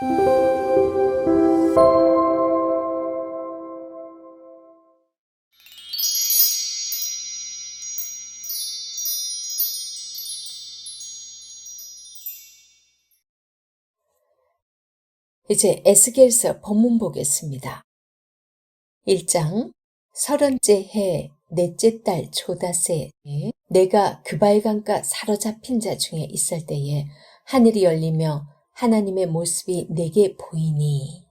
이제 에스겔서 본문 보겠습니다. 1장 서른째 해 넷째 달 초다새에 내가 그발강가 사로잡힌 자 중에 있을 때에 하늘이 열리며 하나님의 모습이 내게 보이니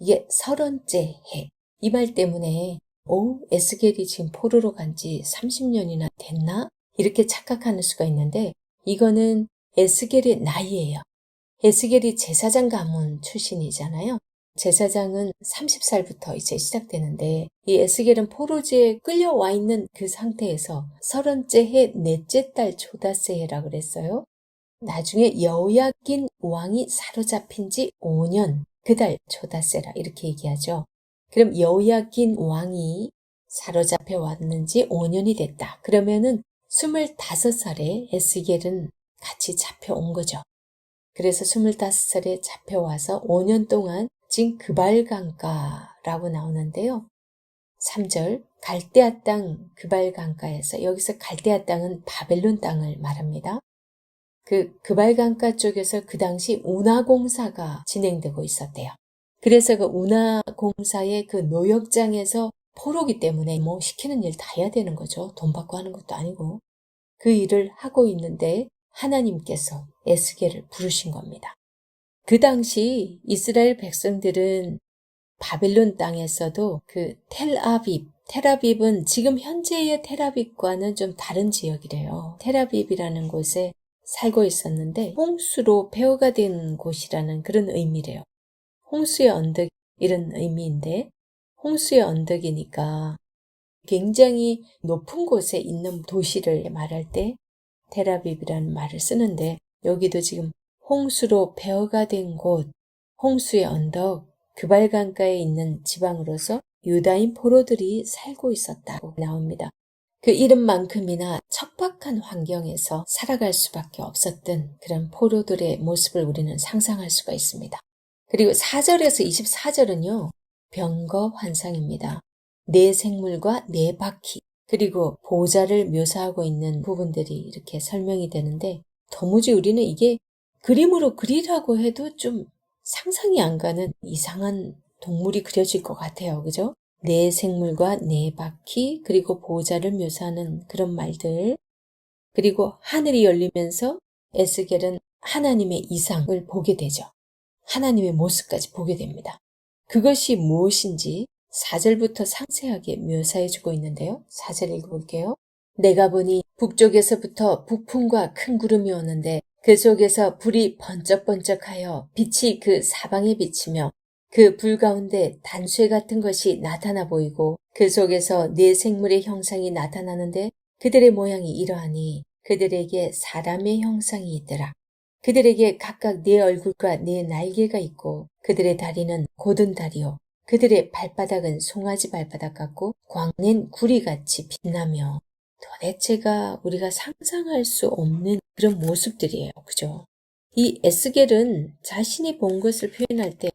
이게 서른째 해. 이 말 때문에 오 에스겔이 지금 포로로 간 지 30년이나 됐나? 이렇게 착각하는 수가 있는데 이거는 에스겔의 나이예요. 에스겔이 제사장 가문 출신이잖아요. 제사장은 30살부터 이제 시작되는데 이 에스겔은 포로지에 끌려와 있는 그 상태에서 서른째 해 넷째 달 초다새해라 그랬어요. 나중에 여호야긴 왕이 사로잡힌 지 5년 그달 초다새라 이렇게 얘기하죠. 그럼 여호야긴 왕이 사로잡혀 왔는지 5년이 됐다. 그러면은 25살에 에스겔은 같이 잡혀온 거죠. 그래서 25살에 잡혀와서 5년 동안 진 그발강가라고 나오는데요. 3절 갈대아 땅 그발강가에서 여기서 갈대아 땅은 바벨론 땅을 말합니다. 그 그발강가 쪽에서 그 당시 운하공사가 진행되고 있었대요. 그래서 그 운하공사의 그 노역장에서 포로기 때문에 뭐 시키는 일 다 해야 되는 거죠. 돈 받고 하는 것도 아니고. 그 일을 하고 있는데 하나님께서 에스겔을 부르신 겁니다. 그 당시 이스라엘 백성들은 바벨론 땅에서도 그 텔아빕, 텔아빕은 지금 현재의 텔아빕과는 좀 다른 지역이래요. 텔아빕이라는 곳에 살고 있었는데 홍수로 폐허가 된 곳이라는 그런 의미래요. 홍수의 언덕 이런 의미인데 홍수의 언덕이니까 굉장히 높은 곳에 있는 도시를 말할 때 테라빕이라는 말을 쓰는데 여기도 지금 홍수로 폐허가 된 곳, 홍수의 언덕, 그발강가에 있는 지방으로서 유다인 포로들이 살고 있었다고 나옵니다. 그 이름만큼이나 척박한 환경에서 살아갈 수밖에 없었던 그런 포로들의 모습을 우리는 상상할 수가 있습니다. 그리고 4절에서 24절은요, 병거 환상입니다. 네 생물과 네 바퀴, 그리고 보좌를 묘사하고 있는 부분들이 이렇게 설명이 되는데 도무지 우리는 이게 그림으로 그리라고 해도 좀 상상이 안 가는 이상한 동물이 그려질 것 같아요. 그죠? 네 생물과 네 바퀴, 그리고 보좌를 묘사하는 그런 말들. 그리고 하늘이 열리면서 에스겔은 하나님의 이상을 보게 되죠. 하나님의 모습까지 보게 됩니다. 그것이 무엇인지 4절부터 상세하게 묘사해 주고 있는데요. 4절 읽어볼게요. 내가 보니 북쪽에서부터 북풍과 큰 구름이 오는데 그 속에서 불이 번쩍번쩍하여 빛이 그 사방에 비치며 그 불 가운데 단쇠 같은 것이 나타나 보이고 그 속에서 네 생물의 형상이 나타나는데 그들의 모양이 이러하니 그들에게 사람의 형상이 있더라. 그들에게 각각 네 얼굴과 네 날개가 있고 그들의 다리는 고든 다리요 그들의 발바닥은 송아지 발바닥 같고 광낸 구리같이 빛나며 도대체가 우리가 상상할 수 없는 그런 모습들이에요. 그죠? 이 에스겔은 자신이 본 것을 표현할 때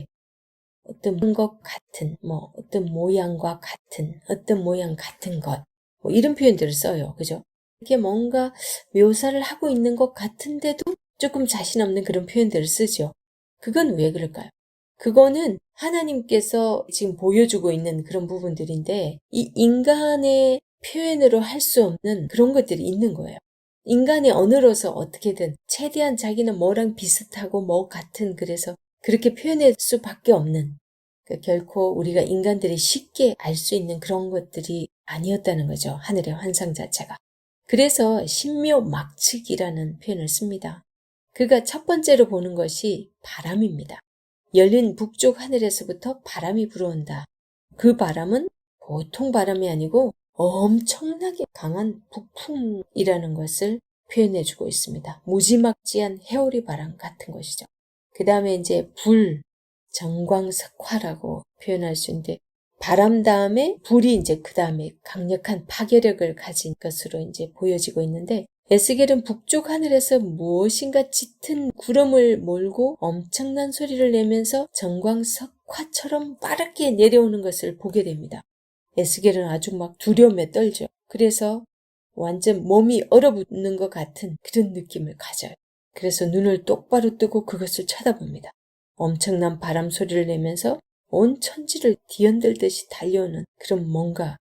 어떤 것 같은, 뭐, 어떤 모양과 같은, 어떤 모양 같은 것, 뭐 이런 표현들을 써요. 그죠? 이렇게 뭔가 묘사를 하고 있는 것 같은데도 조금 자신 없는 그런 표현들을 쓰죠. 그건 왜 그럴까요? 그거는 하나님께서 지금 보여주고 있는 그런 부분들인데 이 인간의 표현으로 할 수 없는 그런 것들이 있는 거예요. 인간의 언어로서 어떻게든 최대한 자기는 뭐랑 비슷하고 뭐 같은 그래서 그렇게 표현할 수밖에 없는 그러니까 결코 우리가 인간들이 쉽게 알 수 있는 그런 것들이 아니었다는 거죠. 하늘의 환상 자체가. 그래서 신묘 막측이라는 표현을 씁니다. 그가 첫 번째로 보는 것이 바람입니다. 열린 북쪽 하늘에서부터 바람이 불어온다. 그 바람은 보통 바람이 아니고 엄청나게 강한 북풍이라는 것을 표현해 주고 있습니다. 무지막지한 해오리 바람 같은 것이죠. 그 다음에 이제 불, 정광석화라고 표현할 수 있는데 바람 다음에 불이 이제 그 다음에 강력한 파괴력을 가진 것으로 이제 보여지고 있는데 에스겔은 북쪽 하늘에서 무엇인가 짙은 구름을 몰고 엄청난 소리를 내면서 정광석화처럼 빠르게 내려오는 것을 보게 됩니다. 에스겔은 아주 막 두려움에 떨죠. 그래서 완전 몸이 얼어붙는 것 같은 그런 느낌을 가져요. 그래서 눈을 똑바로 뜨고 그것을 쳐다봅니다. 엄청난 바람 소리를 내면서 온 천지를 뒤흔들듯이 달려오는 그런 뭔가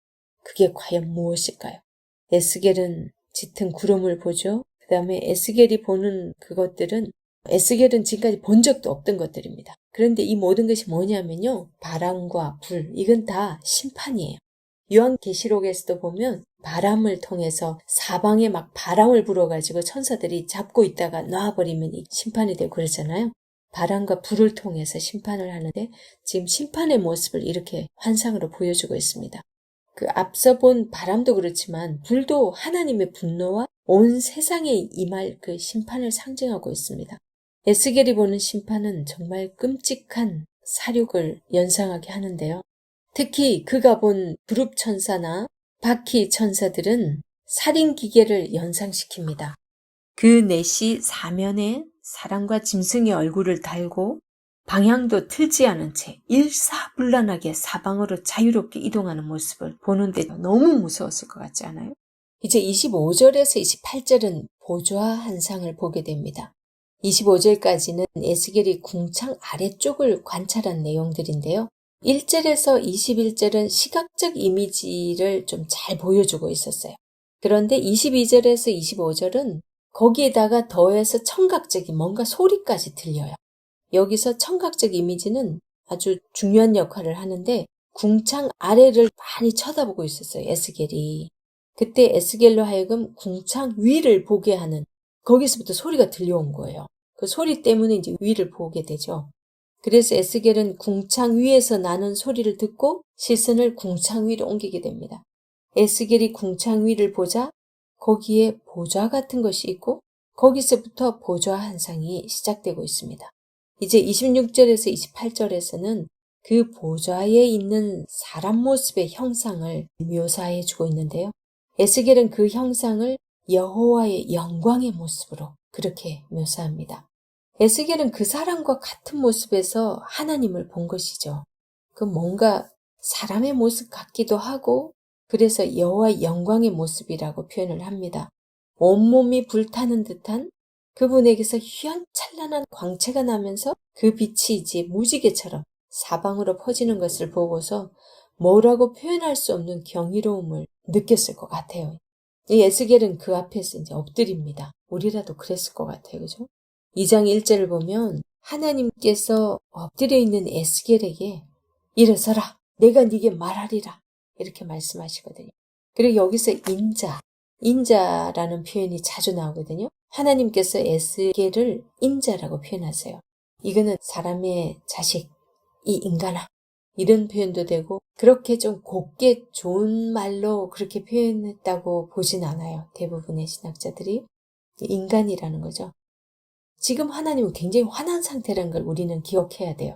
그게 과연 무엇일까요? 에스겔은 짙은 구름을 보죠. 그 다음에 에스겔이 보는 그것들은 에스겔은 지금까지 본 적도 없던 것들입니다. 그런데 이 모든 것이 뭐냐면요. 바람과 불, 이건 다 심판이에요. 요한계시록에서도 보면 바람을 통해서 사방에 막 바람을 불어가지고 천사들이 잡고 있다가 놔버리면 심판이 되고 그러잖아요. 바람과 불을 통해서 심판을 하는데 지금 심판의 모습을 이렇게 환상으로 보여주고 있습니다. 그 앞서 본 바람도 그렇지만 불도 하나님의 분노와 온 세상에 임할 그 심판을 상징하고 있습니다. 에스겔이 보는 심판은 정말 끔찍한 사륙을 연상하게 하는데요. 특히 그가 본 그룹 천사나 바퀴 천사들은 살인 기계를 연상시킵니다. 그 넷이 사면에 사람과 짐승의 얼굴을 달고 방향도 틀지 않은 채 일사불란하게 사방으로 자유롭게 이동하는 모습을 보는데 너무 무서웠을 것 같지 않아요? 이제 25절에서 28절은 보좌 한상을 보게 됩니다. 25절까지는 에스겔이 궁창 아래쪽을 관찰한 내용들인데요. 1절에서 21절은 시각적 이미지를 좀 잘 보여주고 있었어요. 그런데 22절에서 25절은 거기에다가 더해서 청각적인 뭔가 소리까지 들려요. 여기서 청각적 이미지는 아주 중요한 역할을 하는데 궁창 아래를 많이 쳐다보고 있었어요. 에스겔이. 그때 에스겔로 하여금 궁창 위를 보게 하는 거기서부터 소리가 들려온 거예요. 그 소리 때문에 이제 위를 보게 되죠. 그래서 에스겔은 궁창 위에서 나는 소리를 듣고 시선을 궁창 위로 옮기게 됩니다. 에스겔이 궁창 위를 보자 거기에 보좌 같은 것이 있고 거기서부터 보좌 한상이 시작되고 있습니다. 이제 26절에서 28절에서는 그 보좌에 있는 사람 모습의 형상을 묘사해 주고 있는데요. 에스겔은 그 형상을 여호와의 영광의 모습으로 그렇게 묘사합니다. 에스겔은 그 사람과 같은 모습에서 하나님을 본 것이죠. 그 뭔가 사람의 모습 같기도 하고 그래서 여호와 영광의 모습이라고 표현을 합니다. 온몸이 불타는 듯한 그분에게서 휘황찬란한 광채가 나면서 그 빛이 이제 무지개처럼 사방으로 퍼지는 것을 보고서 뭐라고 표현할 수 없는 경이로움을 느꼈을 것 같아요. 이 에스겔은 그 앞에서 이제 엎드립니다. 우리라도 그랬을 것 같아요. 그죠? 2장 1절을 보면 하나님께서 엎드려 있는 에스겔에게 일어서라. 내가 네게 말하리라. 이렇게 말씀하시거든요. 그리고 여기서 인자, 인자라는 표현이 자주 나오거든요. 하나님께서 에스겔을 인자라고 표현하세요. 이거는 사람의 자식, 이 인간아. 이런 표현도 되고, 그렇게 좀 곱게 좋은 말로 그렇게 표현했다고 보진 않아요. 대부분의 신학자들이. 인간이라는 거죠. 지금 하나님은 굉장히 화난 상태라는 걸 우리는 기억해야 돼요.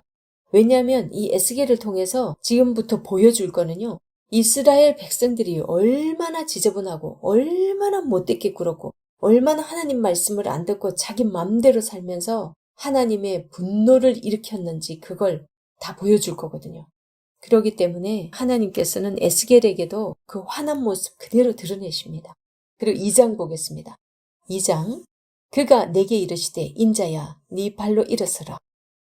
왜냐하면 이 에스겔을 통해서 지금부터 보여줄 거는요. 이스라엘 백성들이 얼마나 지저분하고 얼마나 못되게 굴었고 얼마나 하나님 말씀을 안 듣고 자기 맘대로 살면서 하나님의 분노를 일으켰는지 그걸 다 보여줄 거거든요. 그러기 때문에 하나님께서는 에스겔에게도 그 화난 모습 그대로 드러내십니다. 그리고 2장 보겠습니다. 2장 그가 내게 이르시되 인자야 네 발로 일어서라.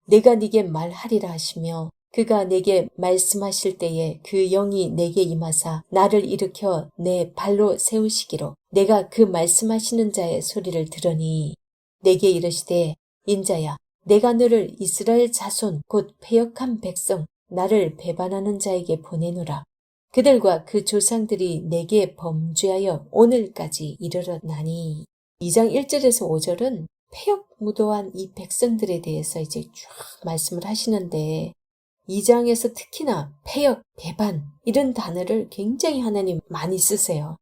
내가 네게 말하리라 하시며 그가 내게 말씀하실 때에 그 영이 내게 임하사 나를 일으켜 내 발로 세우시기로 내가 그 말씀하시는 자의 소리를 들으니 내게 이르시되 인자야 내가 너를 이스라엘 자손 곧 패역한 백성 나를 배반하는 자에게 보내노라. 그들과 그 조상들이 내게 범죄하여 오늘까지 이르렀나니 2장 1절에서 5절은 폐역 무도한 이 백성들에 대해서 이제 쭉 말씀을 하시는데 2장에서 특히나 폐역, 배반 이런 단어를 굉장히 하나님 많이 쓰세요.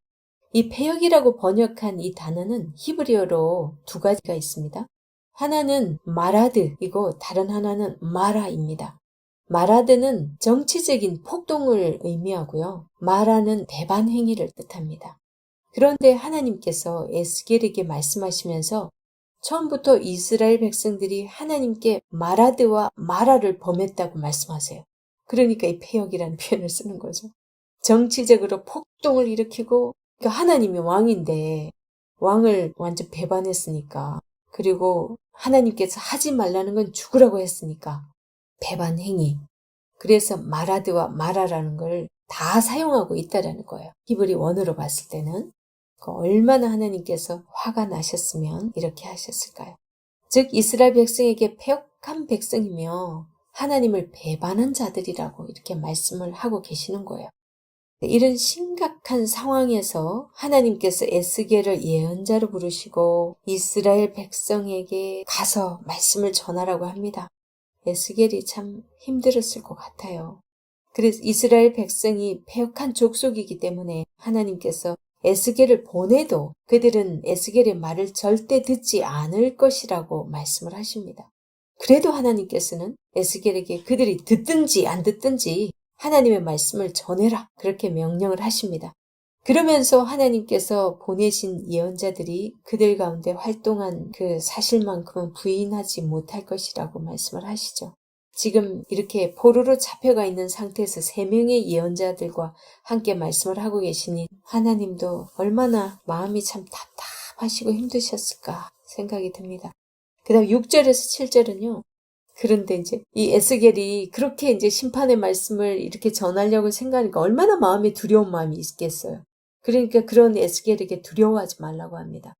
이 폐역이라고 번역한 이 단어는 히브리어로 두 가지가 있습니다. 하나는 마라드이고 다른 하나는 마라입니다. 마라드는 정치적인 폭동을 의미하고요. 마라는 배반 행위를 뜻합니다. 그런데 하나님께서 에스겔에게 말씀하시면서 처음부터 이스라엘 백성들이 하나님께 마라드와 마라를 범했다고 말씀하세요. 그러니까 이 폐역이라는 표현을 쓰는 거죠. 정치적으로 폭동을 일으키고 그러니까 하나님이 왕인데 왕을 완전 배반했으니까 그리고 하나님께서 하지 말라는 건 죽으라고 했으니까 배반 행위. 그래서 마라드와 마라라는 걸 다 사용하고 있다라는 거예요. 히브리 원어로 봤을 때는 그 얼마나 하나님께서 화가 나셨으면 이렇게 하셨을까요? 즉 이스라엘 백성에게 폐역한 백성이며 하나님을 배반한 자들이라고 이렇게 말씀을 하고 계시는 거예요. 이런 심각한 상황에서 하나님께서 에스겔을 예언자로 부르시고 이스라엘 백성에게 가서 말씀을 전하라고 합니다. 에스겔이 참 힘들었을 것 같아요. 그래서 이스라엘 백성이 폐역한 족속이기 때문에 하나님께서 에스겔을 보내도 그들은 에스겔의 말을 절대 듣지 않을 것이라고 말씀을 하십니다. 그래도 하나님께서는 에스겔에게 그들이 듣든지 안 듣든지 하나님의 말씀을 전해라. 그렇게 명령을 하십니다. 그러면서 하나님께서 보내신 예언자들이 그들 가운데 활동한 그 사실만큼은 부인하지 못할 것이라고 말씀을 하시죠. 지금 이렇게 포로로 잡혀가 있는 상태에서 세 명의 예언자들과 함께 말씀을 하고 계시니 하나님도 얼마나 마음이 참 답답하시고 힘드셨을까 생각이 듭니다. 그 다음 6절에서 7절은요. 그런데 이제 이 에스겔이 그렇게 이제 심판의 말씀을 이렇게 전하려고 생각하니까 얼마나 마음에 두려운 마음이 있겠어요. 그러니까 그런 에스겔에게 두려워하지 말라고 합니다.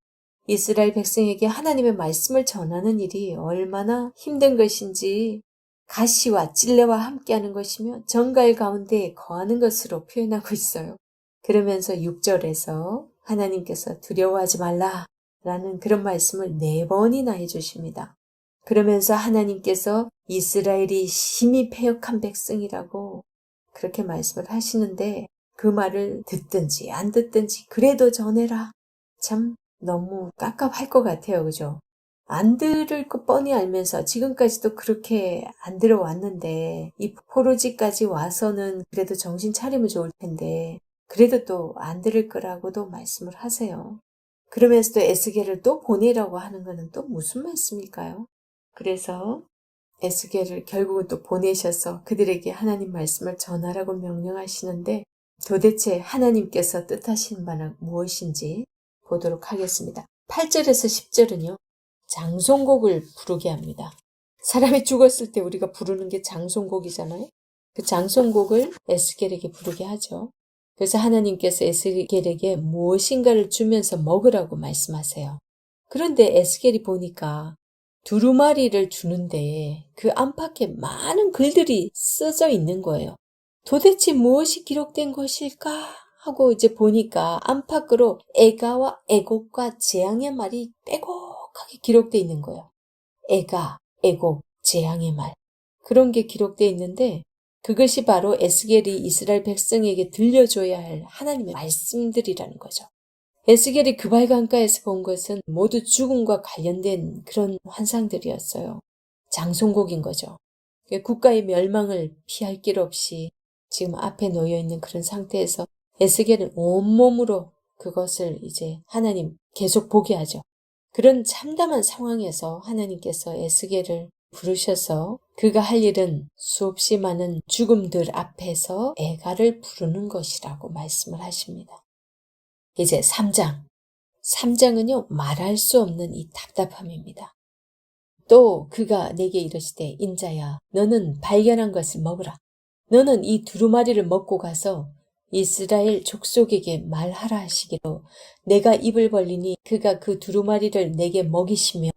이스라엘 백성에게 하나님의 말씀을 전하는 일이 얼마나 힘든 것인지 가시와 찔레와 함께하는 것이며 정갈 가운데 거하는 것으로 표현하고 있어요. 그러면서 6절에서 하나님께서 두려워하지 말라 라는 그런 말씀을 네 번이나 해주십니다. 그러면서 하나님께서 이스라엘이 심히 폐역한 백성이라고 그렇게 말씀을 하시는데 그 말을 듣든지 안 듣든지 그래도 전해라. 참 너무 깝깝할 것 같아요. 그죠? 안 들을 거 뻔히 알면서 지금까지도 그렇게 안 들어왔는데 이 포로지까지 와서는 그래도 정신 차리면 좋을 텐데 그래도 또 안 들을 거라고도 말씀을 하세요. 그러면서도 에스겔을 또 보내라고 하는 것은 또 무슨 말씀일까요? 그래서 에스겔을 결국은 또 보내셔서 그들에게 하나님 말씀을 전하라고 명령하시는데 도대체 하나님께서 뜻하신 바는 무엇인지 보도록 하겠습니다. 8절에서 10절은요. 장송곡을 부르게 합니다. 사람이 죽었을 때 우리가 부르는 게 장송곡이잖아요. 그 장송곡을 에스겔에게 부르게 하죠. 그래서 하나님께서 에스겔에게 무엇인가를 주면서 먹으라고 말씀하세요. 그런데 에스겔이 보니까 두루마리를 주는데 그 안팎에 많은 글들이 써져 있는 거예요. 도대체 무엇이 기록된 것일까? 하고 이제 보니까 안팎으로 애가와 애곡과 재앙의 말이 빼 곡하게 기록되어 있는 거예요. 애가, 애곡, 재앙의 말. 그런 게 기록되어 있는데 그것이 바로 에스겔이 이스라엘 백성에게 들려줘야 할 하나님의 말씀들이라는 거죠. 에스겔이 그발강가에서 본 것은 모두 죽음과 관련된 그런 환상들이었어요. 장송곡인 거죠. 국가의 멸망을 피할 길 없이 지금 앞에 놓여 있는 그런 상태에서 에스겔은 온몸으로 그것을 이제 하나님 계속 보게 하죠. 그런 참담한 상황에서 하나님께서 에스겔을 부르셔서 그가 할 일은 수없이 많은 죽음들 앞에서 애가를 부르는 것이라고 말씀을 하십니다. 이제 3장. 3장은요, 말할 수 없는 이 답답함입니다. 또 그가 내게 이르시되 인자야 너는 발견한 것을 먹으라. 너는 이 두루마리를 먹고 가서 이스라엘 족속에게 말하라 하시기로 내가 입을 벌리니 그가 그 두루마리를 내게 먹이시며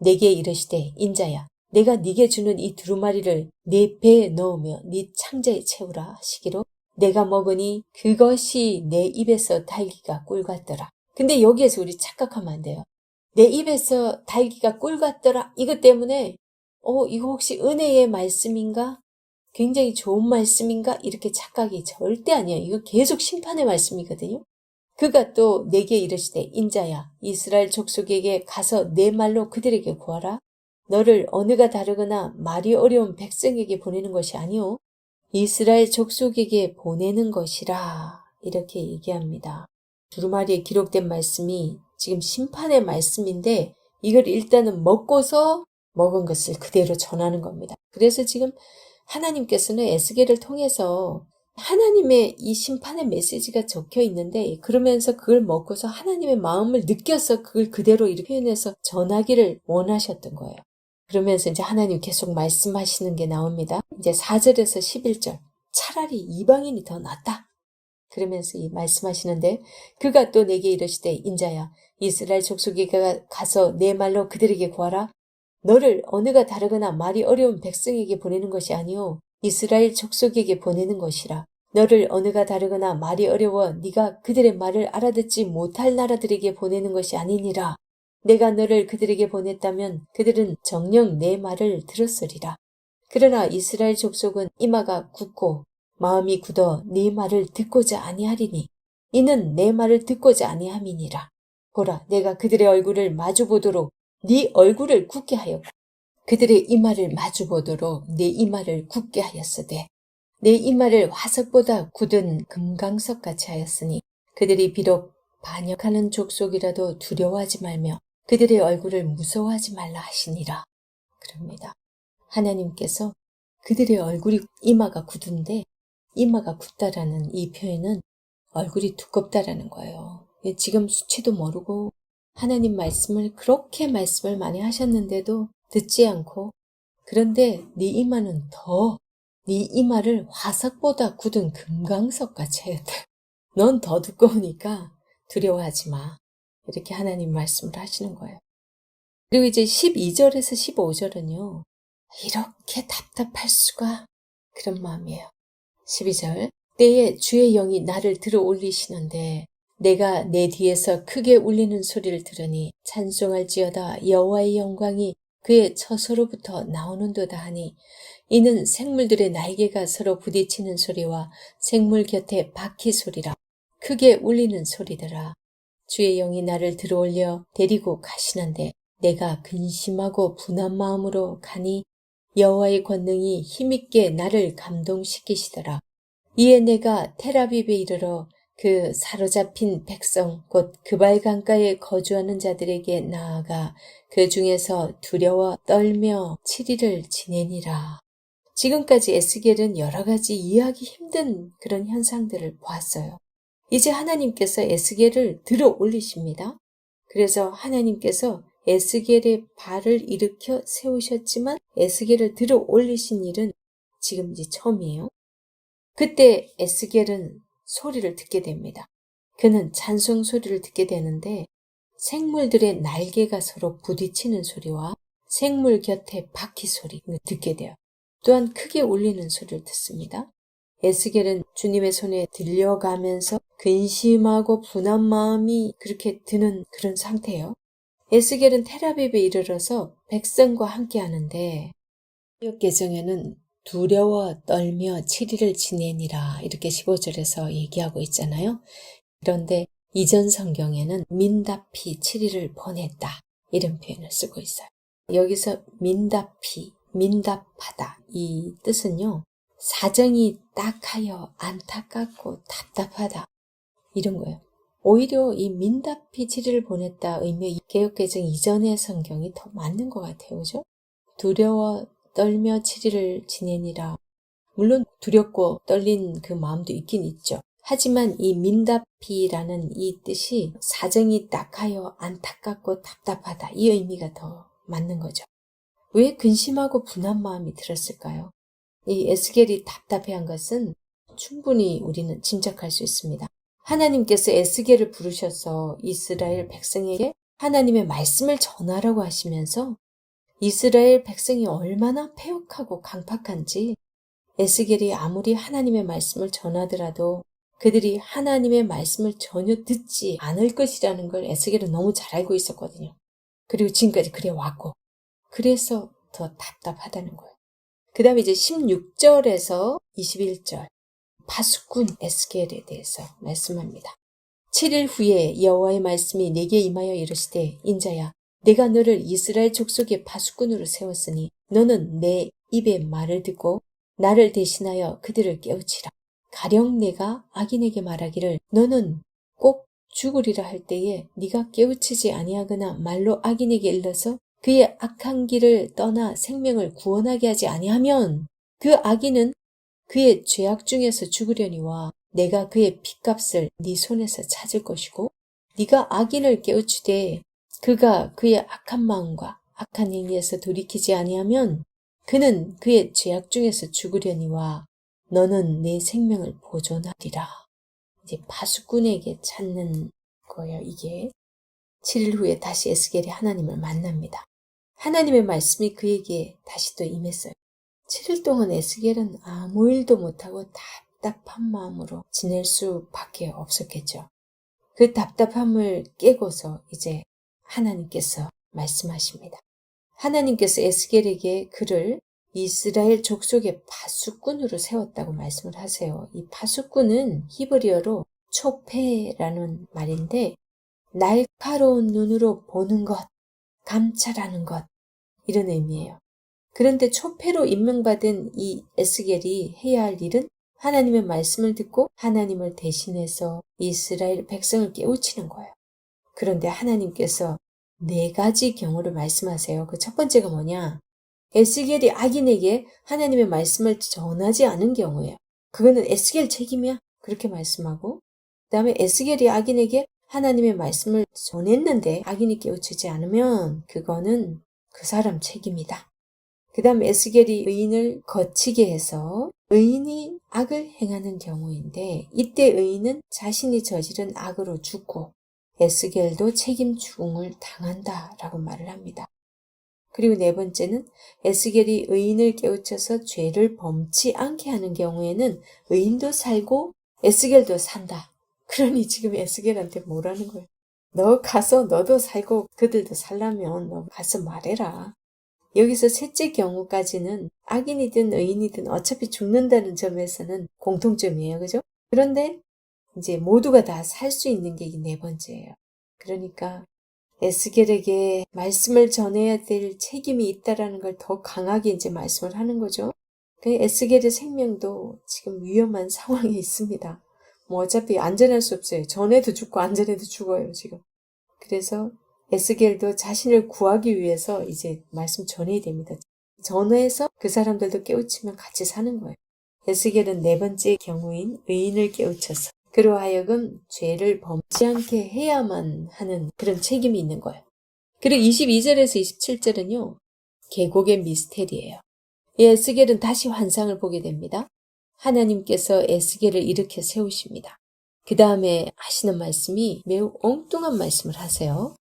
내게 이르시되 인자야 내가 네게 주는 이 두루마리를 네 배에 넣으며 네 창자에 채우라 하시기로 내가 먹으니 그것이 내 입에서 달기가 꿀 같더라. 근데 여기에서 우리 착각하면 안 돼요. 내 입에서 달기가 꿀 같더라. 이것 때문에 어 이거 혹시 은혜의 말씀인가? 굉장히 좋은 말씀인가? 이렇게 착각이 절대 아니에요. 이거 계속 심판의 말씀이거든요. 그가 또 내게 이르시되 인자야 이스라엘 족속에게 가서 내 말로 그들에게 구하라. 너를 어느가 다르거나 말이 어려운 백성에게 보내는 것이 아니오. 이스라엘 족속에게 보내는 것이라 이렇게 얘기합니다. 두루마리에 기록된 말씀이 지금 심판의 말씀인데 이걸 일단은 먹고서 먹은 것을 그대로 전하는 겁니다. 그래서 지금 하나님께서는 에스겔을 통해서 하나님의 이 심판의 메시지가 적혀 있는데 그러면서 그걸 먹고서 하나님의 마음을 느껴서 그걸 그대로 이렇게 표현해서 전하기를 원하셨던 거예요. 그러면서 이제 하나님 계속 말씀하시는 게 나옵니다. 이제 4절에서 11절. 차라리 이방인이 더 낫다. 그러면서 이 말씀하시는데 그가 또 내게 이르시되 인자야 이스라엘 족속에게 가서 내 말로 그들에게 구하라. 너를 어느가 다르거나 말이 어려운 백성에게 보내는 것이 아니오 이스라엘 족속에게 보내는 것이라. 너를 어느가 다르거나 말이 어려워 네가 그들의 말을 알아듣지 못할 나라들에게 보내는 것이 아니니라. 내가 너를 그들에게 보냈다면 그들은 정녕 내 말을 들었으리라. 그러나 이스라엘 족속은 이마가 굳고 마음이 굳어 네 말을 듣고자 아니하리니 이는 내 말을 듣고자 아니함이니라. 보라 내가 그들의 얼굴을 마주 보도록 네 얼굴을 굳게 하였고 그들의 이마를 마주보도록 네 이마를 굳게 하였으되 내 이마를 화석보다 굳은 금강석 같이 하였으니 그들이 비록 반역하는 족속이라도 두려워하지 말며 그들의 얼굴을 무서워하지 말라 하시니라. 그럽니다. 하나님께서 그들의 얼굴이 이마가 굳은데 이마가 굳다라는 이 표현은 얼굴이 두껍다라는 거예요. 지금 수치도 모르고 하나님 말씀을 그렇게 말씀을 많이 하셨는데도 듣지 않고 그런데 네 이마는 더 네 이마를 화석보다 굳은 금강석 같이 하였다. 넌더 두꺼우니까 두려워하지 마. 이렇게 하나님 말씀을 하시는 거예요. 그리고 이제 12절에서 15절은요. 이렇게 답답할 수가 그런 마음이에요. 12절 때에 주의 영이 나를 들어 올리시는데 내가 내 뒤에서 크게 울리는 소리를 들으니 찬송할지어다 여호와의 영광이 그의 처소로부터 나오는도다 하니 이는 생물들의 날개가 서로 부딪히는 소리와 생물 곁에 바퀴 소리라 크게 울리는 소리더라 주의 영이 나를 들어올려 데리고 가시는데 내가 근심하고 분한 마음으로 가니 여호와의 권능이 힘있게 나를 감동시키시더라. 이에 내가 테라비브에 이르러 그 사로잡힌 백성 곧 그발 강가에 거주하는 자들에게 나아가 그 중에서 두려워 떨며 치리를 지내니라. 지금까지 에스겔은 여러 가지 이해하기 힘든 그런 현상들을 보았어요. 이제 하나님께서 에스겔을 들어 올리십니다. 그래서 하나님께서 에스겔의 발을 일으켜 세우셨지만 에스겔을 들어 올리신 일은 지금 이제 처음이에요. 그때 에스겔은 소리를 듣게 됩니다. 그는 찬송 소리를 듣게 되는데 생물들의 날개가 서로 부딪히는 소리와 생물 곁에 바퀴 소리를 듣게 돼요. 또한 크게 울리는 소리를 듣습니다. 에스겔은 주님의 손에 들려가면서 근심하고 분한 마음이 그렇게 드는 그런 상태예요. 에스겔은 테라비브에 이르러서 백성과 함께 하는데 개정에는 두려워 떨며 7일을 지내니라 이렇게 15절에서 얘기하고 있잖아요. 그런데 이전 성경에는 민다피 7일을 보냈다 이런 표현을 쓰고 있어요. 여기서 민다피, 민답하다 이 뜻은요. 사정이 딱하여 안타깝고 답답하다. 이런 거예요. 오히려 이 민답히 치리를 보냈다 의미 개혁개정 이전의 성경이 더 맞는 것 같아요. 그죠? 두려워 떨며 치리를 지내니라. 물론 두렵고 떨린 그 마음도 있긴 있죠. 하지만 이 민답히라는 이 뜻이 사정이 딱하여 안타깝고 답답하다. 이 의미가 더 맞는 거죠. 왜 근심하고 분한 마음이 들었을까요? 이 에스겔이 답답해한 것은 충분히 우리는 짐작할 수 있습니다. 하나님께서 에스겔을 부르셔서 이스라엘 백성에게 하나님의 말씀을 전하라고 하시면서 이스라엘 백성이 얼마나 폐역하고 강팍한지 에스겔이 아무리 하나님의 말씀을 전하더라도 그들이 하나님의 말씀을 전혀 듣지 않을 것이라는 걸 에스겔은 너무 잘 알고 있었거든요. 그리고 지금까지 그래 왔고 그래서 더 답답하다는 거예요. 그 다음에 이제 16절에서 21절 파수꾼 에스겔에 대해서 말씀합니다. 7일 후에 여호와의 말씀이 내게 임하여 이르시되 인자야 내가 너를 이스라엘 족속의 파수꾼으로 세웠으니 너는 내 입의 말을 듣고 나를 대신하여 그들을 깨우치라. 가령 내가 악인에게 말하기를 너는 꼭 죽으리라 할 때에 네가 깨우치지 아니하거나 말로 악인에게 일러서 그의 악한 길을 떠나 생명을 구원하게 하지 아니하면 그 악인은 그의 죄악 중에서 죽으려니와 내가 그의 핏값을 네 손에서 찾을 것이고 네가 악인을 깨우치되 그가 그의 악한 마음과 악한 행위에서 돌이키지 아니하면 그는 그의 죄악 중에서 죽으려니와 너는 내 생명을 보존하리라. 이제 파수꾼에게 찾는 거예요, 이게. 7일 후에 다시 에스겔이 하나님을 만납니다. 하나님의 말씀이 그에게 다시 또 임했어요. 7일 동안 에스겔은 아무 일도 못하고 답답한 마음으로 지낼 수밖에 없었겠죠. 그 답답함을 깨고서 이제 하나님께서 말씀하십니다. 하나님께서 에스겔에게 그를 이스라엘 족속의 파수꾼으로 세웠다고 말씀을 하세요. 이 파수꾼은 히브리어로 초페라는 말인데 날카로운 눈으로 보는 것, 감찰하는 것 이런 의미예요. 그런데 초패로 임명받은 이 에스겔이 해야 할 일은 하나님의 말씀을 듣고 하나님을 대신해서 이스라엘 백성을 깨우치는 거예요. 그런데 하나님께서 네 가지 경우를 말씀하세요. 그 첫 번째가 뭐냐? 에스겔이 악인에게 하나님의 말씀을 전하지 않은 경우예요. 그거는 에스겔 책임이야. 그렇게 말씀하고 그 다음에 에스겔이 악인에게 하나님의 말씀을 전했는데 악인이 깨우치지 않으면 그거는 그 사람 책임이다. 그 다음 에스겔이 의인을 거치게 해서 의인이 악을 행하는 경우인데 이때 의인은 자신이 저지른 악으로 죽고 에스겔도 책임 중을 당한다 라고 말을 합니다. 그리고 네 번째는 에스겔이 의인을 깨우쳐서 죄를 범치 않게 하는 경우에는 의인도 살고 에스겔도 산다. 그러니 지금 에스겔한테 뭐라는 거예요? 너 가서 너도 살고 그들도 살라면 너 가서 말해라. 여기서 셋째 경우까지는 악인이든 의인이든 어차피 죽는다는 점에서는 공통점이에요. 그죠? 그런데 이제 모두가 다 살 수 있는 게이네 번째예요. 그러니까 에스겔에게 말씀을 전해야 될 책임이 있다라는 걸 더 강하게 이제 말씀을 하는 거죠. 그 에스겔의 생명도 지금 위험한 상황에 있습니다. 뭐 어차피 안전할 수 없어요. 전에도 죽고 안전에도 죽어요, 지금. 그래서 에스겔도 자신을 구하기 위해서 이제 말씀 전해야 됩니다. 전해서 그 사람들도 깨우치면 같이 사는 거예요. 에스겔은 네 번째 경우인 의인을 깨우쳐서 그로 하여금 죄를 범치 않게 해야만 하는 그런 책임이 있는 거예요. 그리고 22절에서 27절은요, 계곡의 미스테리예요. 이 에스겔은 다시 환상을 보게 됩니다. 하나님께서 에스겔을 일으켜 세우십니다. 그 다음에 하시는 말씀이 매우 엉뚱한 말씀을 하세요.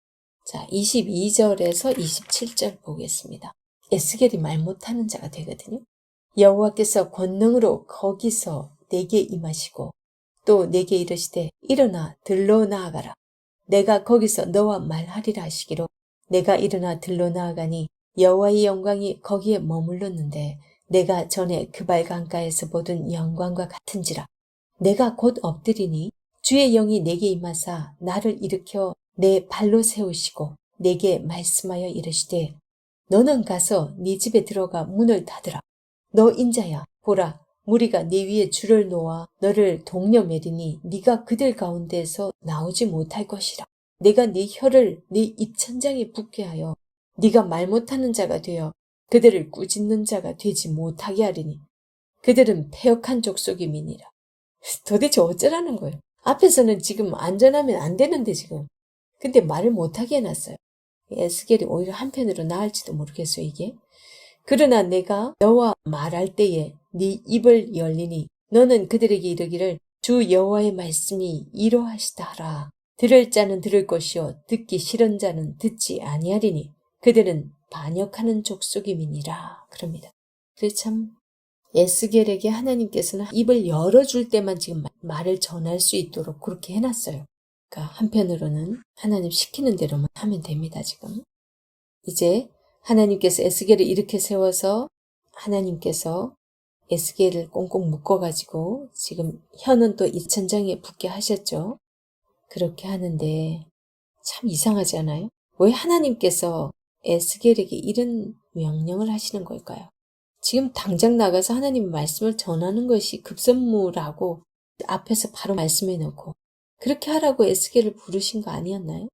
자, 22절에서 27절 보겠습니다. 에스겔이 말 못하는 자가 되거든요. 여호와께서 권능으로 거기서 내게 임하시고 또 내게 이르시되 일어나 들러 나아가라. 내가 거기서 너와 말하리라 하시기로 내가 일어나 들러 나아가니 여호와의 영광이 거기에 머물렀는데 내가 전에 그발 강가에서 보던 영광과 같은지라. 내가 곧 엎드리니 주의 영이 내게 임하사 나를 일으켜 내 발로 세우시고 내게 말씀하여 이르시되 너는 가서 네 집에 들어가 문을 닫으라. 너 인자야 보라 무리가 네 위에 줄을 놓아 너를 동려매리니 네가 그들 가운데서 나오지 못할 것이라. 내가 네 혀를 네 입천장에 붙게 하여 네가 말 못하는 자가 되어 그들을 꾸짖는 자가 되지 못하게 하리니 그들은 폐역한 족속임이니라. 도대체 어쩌라는 거예요? 앞에서는 지금 안전하면 안 되는데 지금. 근데 말을 못하게 해놨어요. 에스겔이 오히려 한편으로 나을지도 모르겠어요 이게. 그러나 내가 너와 말할 때에 네 입을 열리니 너는 그들에게 이르기를 주 여호와의 말씀이 이러하시다 하라. 들을 자는 들을 것이요 듣기 싫은 자는 듣지 아니하리니 그들은 반역하는 족속임이니라 그럽니다. 그래 참 에스겔에게 하나님께서는 입을 열어줄 때만 지금 말을 전할 수 있도록 그렇게 해놨어요. 그러니까 한편으로는 하나님 시키는 대로만 하면 됩니다 지금. 이제 하나님께서 에스겔을 이렇게 세워서 하나님께서 에스겔을 꽁꽁 묶어가지고 지금 혀는 또 이천장에 붙게 하셨죠. 그렇게 하는데 참 이상하지 않아요? 왜 하나님께서 에스겔에게 이런 명령을 하시는 걸까요? 지금 당장 나가서 하나님 말씀을 전하는 것이 급선무라고 앞에서 바로 말씀해 놓고 그렇게 하라고 에스겔을 부르신 거 아니었나요?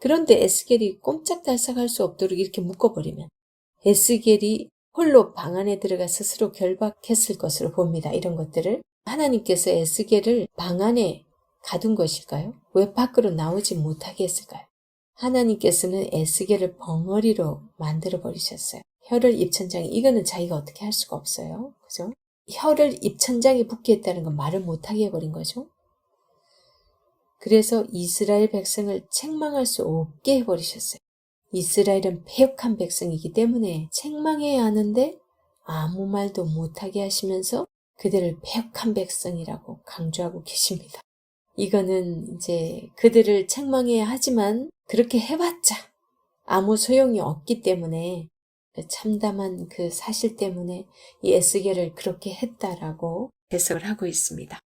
그런데 에스겔이 꼼짝달싹할 수 없도록 이렇게 묶어버리면 에스겔이 홀로 방 안에 들어가 스스로 결박했을 것으로 봅니다. 이런 것들을 하나님께서 에스겔을 방 안에 가둔 것일까요? 왜 밖으로 나오지 못하게 했을까요? 하나님께서는 에스겔을 벙어리로 만들어 버리셨어요. 혀를 입천장에 이거는 자기가 어떻게 할 수가 없어요. 그죠? 혀를 입천장에 붙게 했다는 건 말을 못하게 해버린 거죠. 그래서 이스라엘 백성을 책망할 수 없게 해버리셨어요. 이스라엘은 패역한 백성이기 때문에 책망해야 하는데 아무 말도 못하게 하시면서 그들을 패역한 백성이라고 강조하고 계십니다. 이거는 이제 그들을 책망해야 하지만 그렇게 해봤자 아무 소용이 없기 때문에 그 참담한 그 사실 때문에 이 에스겔을 그렇게 했다라고 해석을 하고 있습니다.